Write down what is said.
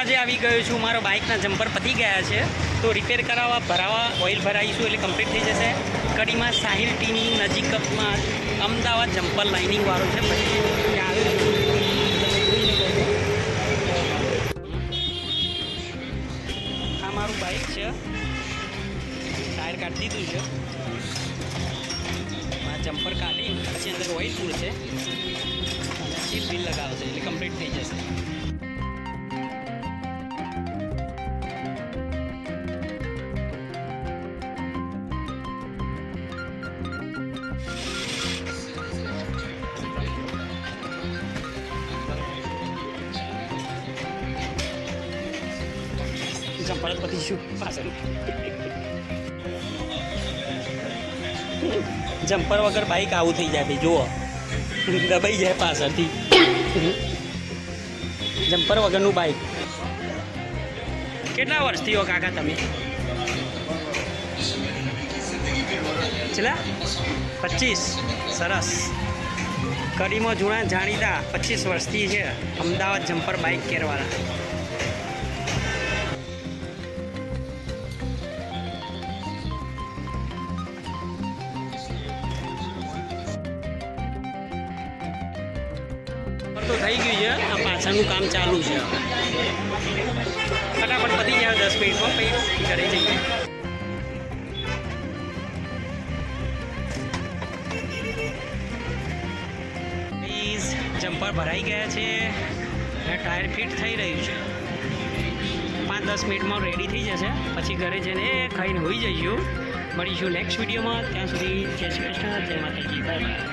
આજે આવી ગયો છું. મારો બાઇકના જમ્પર પતી ગયા છે. તો રિપેર કરાવવા, ભરાવા ઓઇલ ભરાઈશું એટલે કમ્પ્લીટ થઈ જશે. કડીમાં સાહિલ ટીની નજીકમાં અમદાવાદ જમ્પર લાઇનિંગ વાળો છે. આ મારું બાઇક છે. ટાયર કાઢી દીધું છે. આ જમ્પર કાઢી પછી અંદર ઓઇલ ફૂલ અને સીટ બિલ લગાવશે એટલે કમ્પ્લીટ થઈ જશે. જમ્પર palat pati શું પાછળ જમ્પર વગર બાઇક આવું થઈ જાય ભાઈ જુઓ દબાઈ જાય પાછળથી જમ્પર વગરનું બાઇક કેટલા વર્ષથી હો કાકા તમે છેલ્લા પચીસ સરસ કડીમાં જૂના જાણીતા પચીસ વર્ષથી છે અમદાવાદ જમ્પર બાઇક કેરવાળા થઈ ગયું છે. પાછળનું કામ ચાલુ છે. ફટાફટ પતી જાય દસ મિનિટમાં પછી ઘરે જઈએ પ્લીઝ જમ્પર ભરાઈ ગયા છે. અને ટાયર ફિટ થઈ રહ્યું છે. પાંચ દસ મિનિટમાં રેડી થઈ જશે. પછી ઘરે જઈને ખાઈને હોઈ જઈશું. મળીશું નેક્સ્ટ વિડીયોમાં ત્યાં સુધી જય શ્રી કૃષ્ણ. જય માતાજી. Bye bye